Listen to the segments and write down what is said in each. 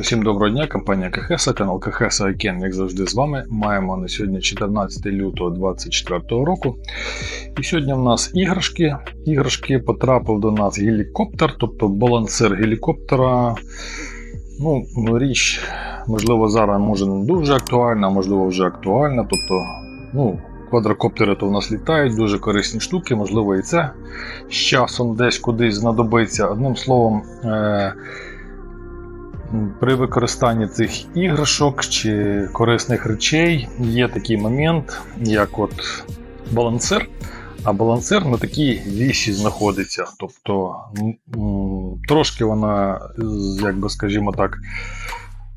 Усім доброго дня, компанія КХС, канал КХС Айкен, як завжди з вами. Маємо на сьогодні 14 лютого 2024 року. І сьогодні в нас іграшки. Іграшки потрапив до нас гелікоптер, тобто балансир гелікоптера. Ну, річ, можливо, зараз може не дуже актуальна, можливо, вже актуальна. Тобто, ну, квадрокоптери то в нас літають, дуже корисні штуки, можливо, і це з часом десь кудись знадобиться. Одним словом. Е- при використанні цих іграшок чи корисних речей є такий момент, як от балансир. А балансир на такій віші знаходиться. Тобто трошки вона, як би скажімо так,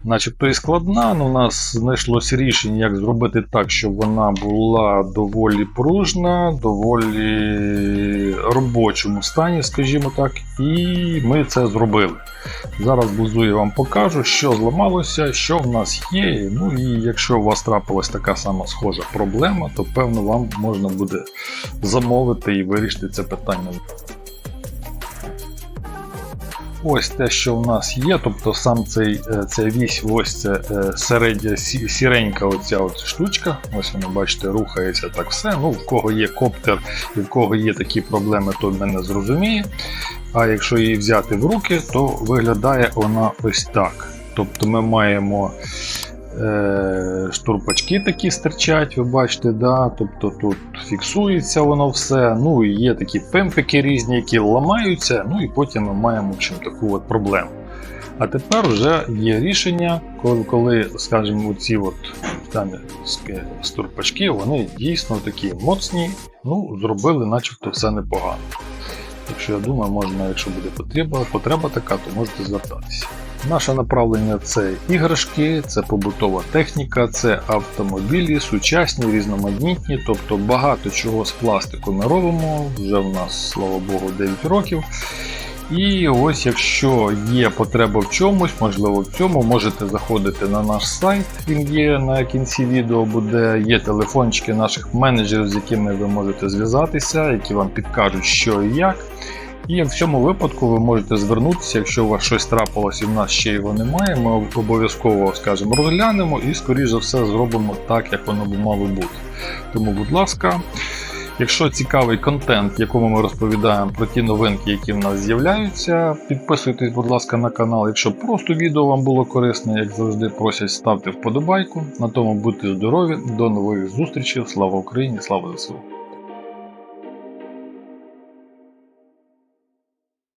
начебто і складна, але у нас знайшлося рішення, як зробити так, щоб вона була доволі пружна, доволі робочому стані, скажімо так, і ми це зробили. Зараз близу я вам покажу, що зламалося, що в нас є. Ну і якщо у вас трапилась така сама схожа проблема, то певно вам можна буде замовити і вирішити це питання. Ось те, що в нас є, тобто сам цей е, ця вісь, ось це е, середня сіренька оця от штучка. Ось вона, бачите, рухається так все. Ну, в кого є коптер і в кого є такі проблеми, то мене зрозуміє. А якщо її взяти в руки, то виглядає вона ось так. Тобто ми маємо штурпачки такі стирчать, ви бачите, да? тобто тут фіксується воно все. Ну і є такі пемпики різні, які ламаються, ну і потім ми маємо общем, таку от проблему. А тепер вже є рішення, коли, коли скажімо, ці от там стурпачки, вони дійсно такі моцні, ну, зробили начебто все непогано. Якщо я думаю, можна, якщо буде потреба, потреба така, то можете звертатися. Наше направлення це іграшки, це побутова техніка, це автомобілі, сучасні, різноманітні, тобто багато чого з пластику ми робимо. Вже в нас, слава Богу, 9 років. І ось, якщо є потреба в чомусь, можливо в цьому, можете заходити на наш сайт, він є на кінці відео, буде є телефончики наших менеджерів, з якими ви можете зв'язатися, які вам підкажуть, що і як. І в цьому випадку ви можете звернутися, якщо у вас щось трапилось і в нас ще його немає, ми обов'язково скажімо, розглянемо і, скоріш за все, зробимо так, як воно б мало бути. Тому, будь ласка, якщо цікавий контент, в якому ми розповідаємо про ті новинки, які в нас з'являються, підписуйтесь, будь ласка, на канал. Якщо просто відео вам було корисне, як завжди просять, ставте вподобайку. На тому будьте здорові, до нових зустрічей. Слава Україні, слава ЗСУ!